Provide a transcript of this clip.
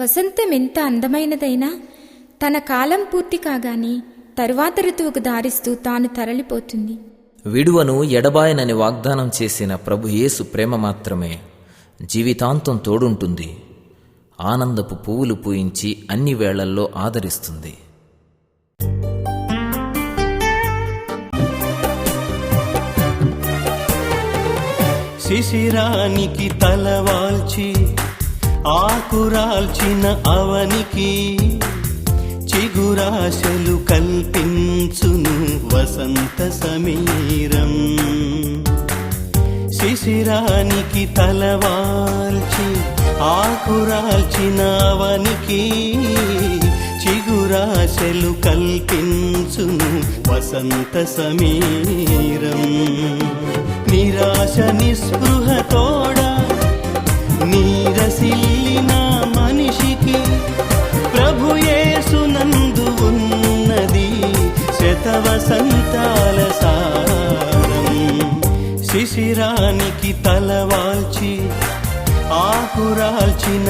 వసంతం ఎంత అందమైనదైనా తన కాలం పూర్తి కాగానే తరువాత ఋతువుకు దారిస్తూ తాను తరలిపోతుంది. విడువను ఎడబాయనని వాగ్దానం చేసిన ప్రభు యేసు ప్రేమ మాత్రమే జీవితాంతం తోడుంటుంది. ఆనందపు పువ్వులు పూయించి అన్ని వేళల్లో ఆదరిస్తుంది. శిశిరానికి తలవాల్చి ఆకురాల్చిన అవనికి చిగురాశలు కల్పించును వసంత సమీరం. శిశిరానికి తలవాల్చి ఆకురాల్చిన అవనికి చిగురాశలు కల్పించును వసంత సమీరం. నిరాశ నిస్పృహత నీరసిల్లిన మనిషికి ప్రభుయేసునందు ఉన్నది శతవసంతాల సారం. శిశిరానికి తలవాల్చి ఆకురాల్చిన